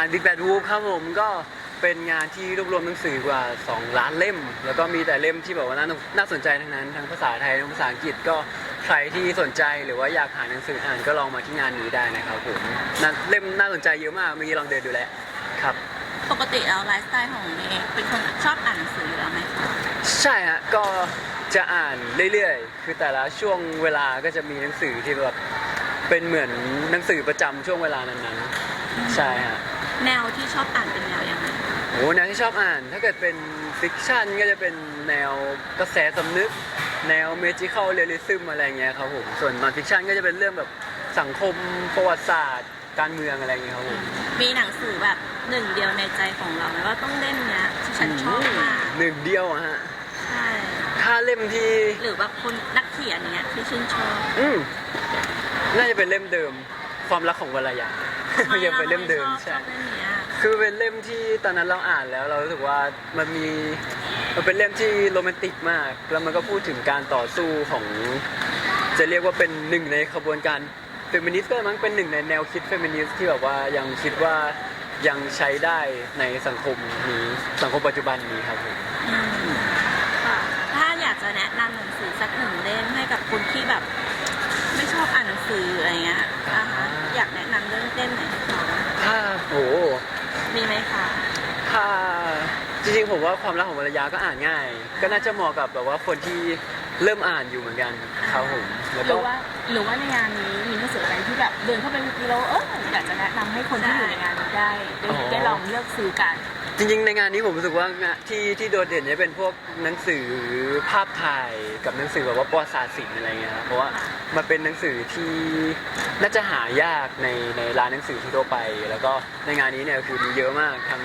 งาน Big Bad Wolf ครับผมก็เป็นงานที่รวบรวมหนังสือกว่า 2 ล้านเล่ม แล้วก็มีแต่เล่มที่แบบว่าน่าน่าสนใจทั้งนั้น ทั้งภาษาไทยทั้งภาษาอังกฤษก็ใครที่สนใจหรือว่าอยากหาหนังสืออ่านก็ลองมาที่งานนี้ได้นะครับผมน่าเล่มน่าสนใจเยอะมากเมื่อกี้ลองเดินดูแล้วครับ ปกติแล้วไลฟ์สไตล์ของเมย์เป็นคนชอบอ่านหนังสืออยู่แล้วไหมคะใช่ฮะก็จะอ่านเรื่อยๆ คือแต่ละช่วงเวลาก็จะมีหนังสือที่แบบเป็นเหมือนหนังสือประจำช่วงเวลานั้นๆ ใช่ฮะ แนวที่ชอบอ่านเป็นแนวยังไงโอ้แนวที่ชอบอ่าน ถ้าเกิดเป็นฟิกชันก็จะเป็นแนวกระแสสำนึก แนวเมจิคอลเรียลิซึมอะไรเงี้ยครับผมส่วนนอนฟิกชันก็จะเป็นเรื่องแบบสังคมประวัติศาสตร์ การเมืองอะไรเงี้ยครับผมมีหนังสือแบบหนึ่งเดียวในใจของเราไหมว่าต้องเล่มเนี้ยที่ฉันชอบมากหนึ่งเดียวอะฮะใช่ถ้าเล่มที่หรือว่าคนนักเขียนเนี้ยที่ชื่นชอบอืมน่าจะเป็นเล่มเดิมความรักของวรรยา ยังเป็นเล่มเดิมชอใช่บเล่มเนี้ยคือเป็นเล่มที่ตอนนั้นเราอ่านแล้ว เรารู้สึกว่ามันมีมันเป็นเล่มที่โรแมนติกมาก แล้วมันก็พูดถึงการต่อสู้ของ จะเรียกว่าเป็นหนึ่งในขบวนการเฟมินิสต์ก็ได้มั้งเป็นหนึ่งในแนวคิดเฟมินิสต์ที่แบบว่ายังคิดว่ายังใช้ได้ในสังคมนี้สังคมปัจจุบันนี้ครับผมอืมค่ะถ้าอยากจะแนะนำหนังสือสักหนึ่งเล่มให้กับคนที่แบบ ไม่ชอบอ่านหนังสืออะไรเงี้ยอ่าฮะ อยากแนะนำเรื่องเล่มไหนให้เขาถ้าโหมีไหมคะถ้าจริงๆผมว่าความรักของวรรยาก็อ่านง่าย ก็น่าจะเหมาะกับแบบว่าคนที่เริ่มอ่านอยู่เหมือนกันครับผมแล้วหก็ รือว่าหรือว่าในงานนี้มีหนังสืออะไรที่แบบเดินเข้าไปเมื่อกี้แล้วเอออยากจะแนะนำให้คนที่อยู่ในงานนี้ได้ได้ได้ลองเลือกซื้อกัน จริงๆ ในงานนี้ผมรู้สึกว่างานที่ที่โดดเด่นเนี่ยเป็นพวกหนังสือภาพถ่ายกับหนังสือแบบว่าประวัติศาสตร์ศิลป์อะไรเงี้ยครับเพราะว่ามันเป็นหนังสือที่น่าจะหายากในในร้านหนังสือทั่วไป แล้วก็ในงานนี้เนี่ยคือมีเยอะมากทั้ง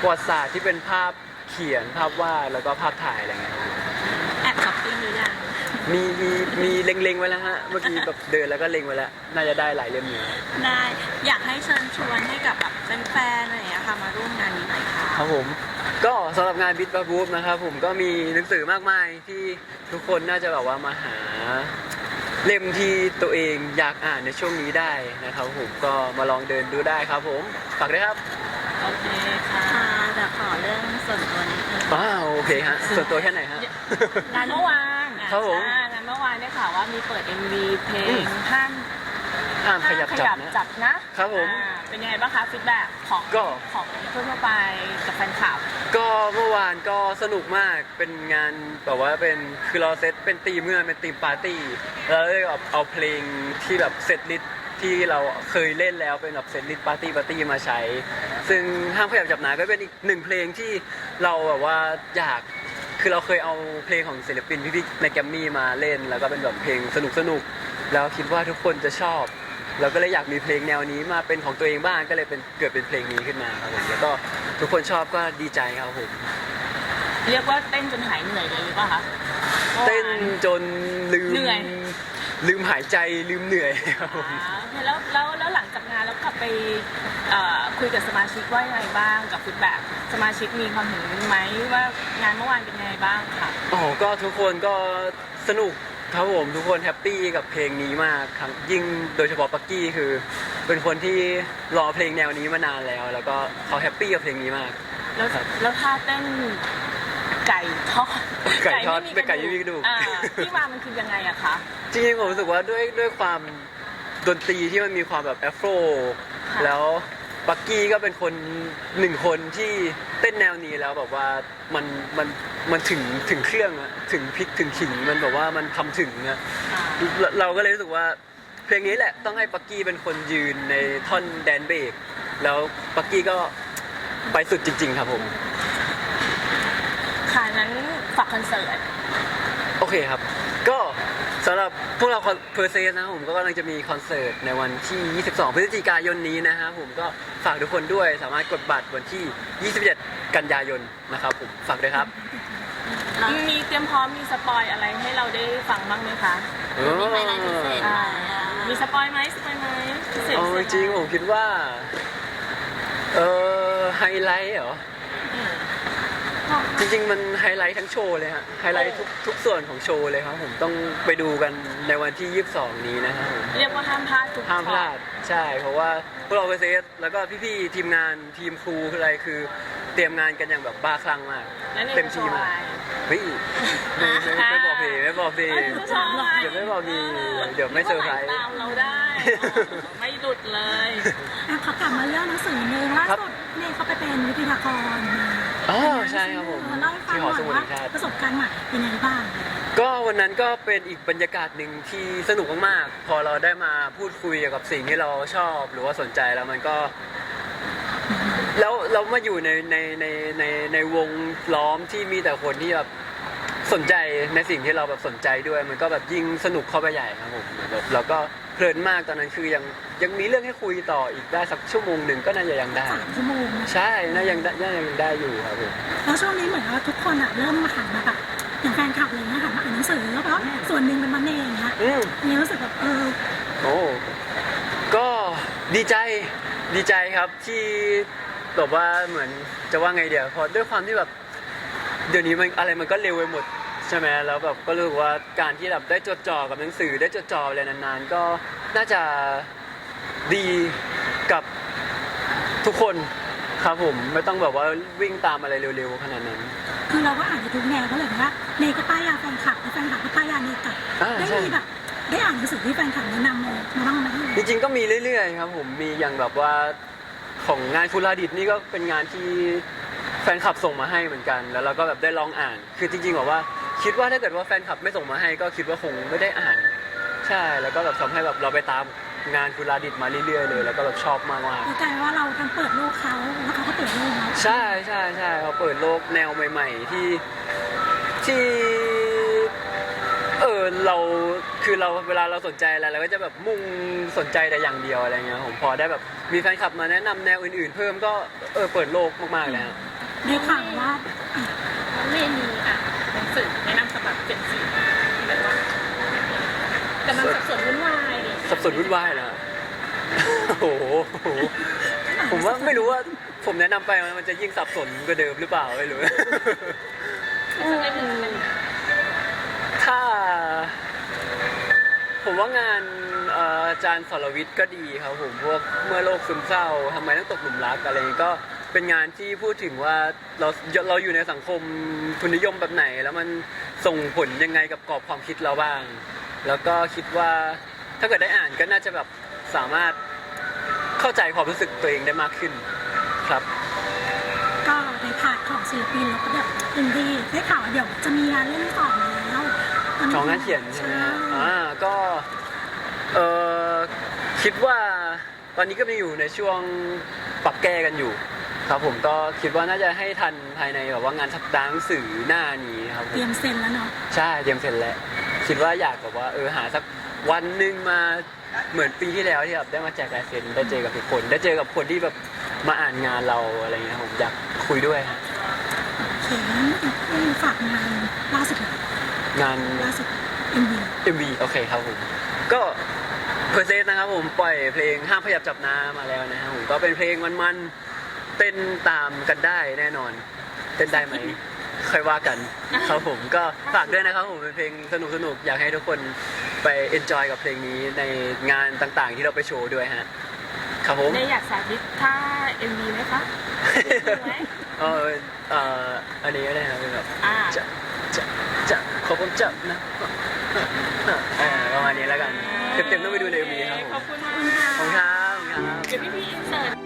ประวัติศาสตร์ที่เป็นภาพเขียนภาพวาดแล้วก็ภาพถ่ายอะไรเงี้ยครับแอบช้อปปิ้งหรือยังมีมีมีเล็งๆไว้แล้วฮะเมื่อกี้แบบเดินแล้วก็เล็งไว้แล้วน่าจะได้หลายเล่มอยู่ได้อยากให้เชิญชวนให้กับแบบ แฟนๆอะไรอย่างเงี้ยค่ะมาร่วมงานนี้หน่อยค่ะ ครับผมก็สำหรับงานบิทบาบูฟนะครับผมก็มีหนังสือมากมายที่ทุกคนน่าจะแบบว่ามาหาเล่มที่ตัวเองอยากอ่านในช่วงนี้ได้นะครับผมก็มาลองเดินดูได้ครับผมฝากด้วยครับโอเคค่ะ ค่ะแต่ขอเรื่องส่วนตัวนิดนึงว้าวโอเคฮะส่วนตัวแค่ไหนฮะ งานเมื่อวานครับผม อ่างานเมื่อวานได้ข่าวว่ามีเปิด MV เพลอืงมห้ามห้ามขยับจับนะ จับนะ ครับผม อ่าเป็นยังไงบ้างคะฟีดแบ็ของก็ ของทั่วๆไปกับแฟนคลับ ก็เมื่อวานก็สนุกมาก เป็นงานแบบว่าเป็นคือเราเซตเป็นตีมเมื่อเป็นตีมปาร์ตี้แล้วเลยเอาเอาเพลงที่แบบเซตลิสต์ที่เราเคยเล่นแล้วเป็นแบบเซตลิสต์ปาร์ตี้ปาร์ตี้มาใช้ ซึ่งห้ามขยับจับหนาก็เป็นอีกหนึ่งเพลงที่เราแบบว่าอยากคือเราเคยเอาเพลงของศิลปินพี่ๆในแกรมมี่มาเล่น แล้วก็เป็นแบบเพลงสนุกสนุกๆแล้วคิดว่าทุกคนจะชอบ เราก็เลยอยากมีเพลงแนวนี้มาเป็นของตัวเองบ้างก็เลยเป็นเกิดเป็นเพลงนี้ขึ้นมาครับผมแล้วก็ทุกคนชอบก็ดีใจครับผมเรียกว่าเต้นจนหายเหนื่อยเลยหรือเปล่าคะเต้นจนลืมเหนื่อยลืมหายใจลืมเหนื่อยครับผมอ่าโอเคแล้วแล้วแล้วหลังจากงานแล้วกลับไปเอ่อคุยกับสมาชิกว่ายังไงบ้างกับฟีดแบ็กสมาชิกมีความเห็นไหมว่างานเมื่อวานเป็นยังไงบ้างค่ะ อ๋อก็ทุกคนก็สนุก ครับผมทุกคนแฮปปี้กับเพลงนี้มากครับยิ่งโดยเฉพาะปักกี้คือ เป็นคนที่รอเพลงแนวนี้มานานแล้ว แล้วก็เขาแฮปปี้กับเพลงนี้มาก แล้วครับ แล้วท่าเต้นไก่ทอดไก่ทอดม่มีเป็นไก่ไม่มีกระดูก อ่าที่มามันคือยังไงอะคะจริงๆผมรู้สึกว่าด้วยด้วยความดนตรีที่มันมีความแบบแอฟโร ค่ะ แล้ว ปักกี้ก็เป็นคนหนึ่งคนที่เต้นแนวนี้แล้วแบบว่ามันมันมันถึงถึงเครื่องอะถึงพริกถึงขิงมันแบบว่ามันทำถึงอะอ่าเราเราก็เลยรู้สึกว่า เพลงนี้แหละต้องให้ปักกี้เป็นคนยืนในท่อนแดนเบรกแล้วปักกี้ก็ไปสุดจริง ๆ ครับผม ค่ะนั้นฝากคอนเสิร์ต โอเคครับ ก็ สำหรับพวกเราเพอร์เซสนะครับผมก็กำลังจะมีคอนเสิร์ตในวันที่ 22 พฤศจิกายนนี้นะครับผมก็ฝากทุกคนด้วยสามารถกดบัตรวันที่ 27 กันยายนนะครับผมฝากด้วยครับแล้วมีเตรียมพร้อมมีสปอยอะไรให้เราได้ฟังบ้างไหมคะมีไฮไลท์พิเศษไหมอ่าอะมีสปอยไหมสปอยไหมพิเศษเอาพิจเศษริงๆผมคิดว่า เออไฮไลท์เหรออืม จริงๆ มันไฮไลท์ทั้งโชว์เลยฮะไฮไลท์ทุกทุกส่วนของโชว์เลยครับผมต้องไปดูกันในวันที่ 22 นี้นะครับผมเรียกว่าห้ามพลาดทุกห้ามพลาดช็อตใช่ เพราะว่าพวกเราเปเซสแล้วก็พี่ๆทีมงานทีมครูอะไรคือเตรียมงานกันอย่างแบบบ้าคลั่งมากแล้วในเต็มที่มากเฮ้ยไม่ไม่ไม่บอกเพลงไม่บอกเพลงชอบอะไรเดี๋ยวไม่บอกมีเดี๋ยวไม่เซอร์ไพรส์ตามเราได้ ไม่หลุดเลยอะเขากลับมาเรื่องหนังสือหนึ่งล่าสุดเนี่ยเขาไปเป็นวิทยากรมา อ๋อใช่ครับผมเล่าให้ฟังที่หหอน่อสยมุดว่าแห่งชาติ ประสบการณ์ใหม่เป็นยังไงบ้าง ก็วันนั้นก็เป็นอีกบรรยากาศหนึ่งที่สนุกมากๆ พอเราได้มาพูดคุยเกี่ยวกับสิ่งที่เราชอบหรือว่าสนใจแล้วมันก็ แล้วเรามาอยู่ในในในในในวงล้อมที่มีแต่คนที่แบบสนใจในสิ่งที่เราแบบสนใจด้วย มันก็แบบยิ่งสนุกเข้าไปใหญ่ครับผมแบบเราก็ เพลินมากตอนนั้นคือยังยังมีเรื่องให้คุยต่ออีกได้สักชั่วโมงหนึ่งก็น่าจะยังได้ สามชั่วโมงนะใช่น่ายังได้น่ายังได้อยู่ครับผมแล้วช่วงนี้เหมือนว่าทุกคนอะเริ่มมาหันมาแบบอย่างแฟนคลับอะไรเงี้ยหันมาอ่านหนังสือแล้วก็ส่วนหนึ่งเป็นมันเองนะอืมเนี่ยรู้สึกแบบเออโอ้ ก็ดีใจ ดีใจครับที่แบบว่าเหมือนจะว่าไงเดียวเพราะด้วยความที่แบบ เดี๋ยวนี้มันอะไรมันก็เร็วไปหมด ใช่ไหมแล้วแบบก็รู้สึกว่าการที่แบบได้จดจ่อกับหนังสือได้จดจ่ออะไรนานๆ ก็น่าจะดีกับทุกคนครับผมไม่ต้องแบบว่าวิ่งตามอะไรเร็วๆขนาดนั้น คือเราก็อ่านในทุกแนวก็เลยว่าเนยก็ป้ายยาแฟนคลับแล้วแฟนคลับก็ป้ายยาเนยกลับอ่าได้ใช่ มีแบบได้อ่านหนังสือที่แฟนคลับแนะนำมามาบ้างไหมจริงๆก็มีเรื่อยๆครับผมมีอย่างแบบว่าของงานฟุลาดิตนี่ก็เป็นงานที่แฟนคลับส่งมาให้เหมือนกัน แล้วเราก็แบบได้ลองอ่าน คือจริงๆแบบว่า คิดว่าถ้าเกิดว่าแฟนคลับไม่ส่งมาให้ก็คิดว่าคงไม่ได้อ่าน ใช่แล้วก็แบบทำให้แบบเราไปตามงานฟุลาดิตมาเรื่อยๆเลย แล้วก็แบบชอบมากเข้าใจว่าเราทั้งเปิดโลกเขาแล้วเขาก็เปิดโลกเราๆใช่ใช่ใช่เขาเปิดโลกแนวใหม่ ๆ ที่ที่เออเราคือเราเวลาเราสนใจอะไรเราก็จะแบบมุ่งสนใจแต่อย่างเดียวอะไรเงี้ยผมพอได้แบบมีแฟนคลับมาแนะนำแนวอื่นๆ เพิ่มก็เออเปิดโลกมากๆเลยฮะได้ข่าวว่าเรนีอะหนังสือแนะนำสำหรับเจนซีแบบว่ากำลังสับสนวุ่นวายสับสนวุ่นวายแล้วโอ้โห ผมว่าไม่รู้ว่าผมแนะนำไปมันจะยิ่งสับสนกว่าเดิมหรือเปล่าไม่รู้ สักเล่มหนึ่งเป็นถ้า ผมว่างานเอ่ออาจารย์สรวิทย์ก็ดีครับผมพวกเมื่อโลกซึมเศร้าทำไมต้องตกหลุมรักอะไรอย่างงี้ก็เป็นงานที่พูดถึงว่าเราเราอยู่ในสังคมทุนนิยมแบบไหน แล้วมันส่งผลยังไงกับกรอบความคิดเราบ้าง แล้วก็คิดว่าถ้าเกิดได้อ่านก็น่าจะแบบสามารถเข้าใจความรู้สึกตัวเองได้มากขึ้นครับ ก็ในพาร์ทของศิลปินแล้วก็แบบอินดี้ได้ข่าวว่าเดี๋ยวจะมีงานเล่นที่สองแล้วของงานเขียนใช่ไหมฮะอ่าก็เออคิดว่าตอนนี้ก็มีอยู่ในช่วงปรับแก้กันอยู่ ครับผมก็คิดว่าน่าจะให้ทันภายในแบบว่างานสัปดาห์หนังสือหน้านี้ครับผเตรียมมเซ็นแล้วเนาะใช่เตรียมเสร็จแล้ว คิดว่าอยากแบบว่าเออหาสักวันหนึ่งมาเหมือนปีที่แล้วที่แบบได้มาแจกลายเซ็นได้เจอกับทุกคน ได้เจอกับคนที่แบบมาอ่านงานเราอะไรเงี้ยผมอยากคุยด้วยฮะเขียนให้ฝากงานล่าสุดงาน ล่าสุดเอ็มวี MV โอเคครับผม ก็เพอร์เซสนะครับผมปล่อยเพลงห้ามขยับจับน้ำมาแล้วนะครับผมก็เป็นเพลงมันๆเต้นตามกันได้แน่นอน เต้นได้ไหม ค่อยว่ากันครับผมก็ฝากด้วยนะครับผมเป็นเพลงสนุกสนุกๆอยากให้ทุกคนไปเอนจอยกับเพลงนี้ในงานต่างๆ ที่เราไปโชว์ด้วยฮะครับผมได้อยากสาธิตท่าเอ็มวีไหมคะดูไหมเออเอ่ออันนี้ก็ได้นะเป็นแบบอ่าจะจะจะขอผมจับนะเออประมาณนี้แล้วกันเต็มๆต้องไปดูใน MV ครับผมขอบคุณมากขอบคุณครับขอบคุณครับเดี๋ยวพี่พี่อินเสิร์ต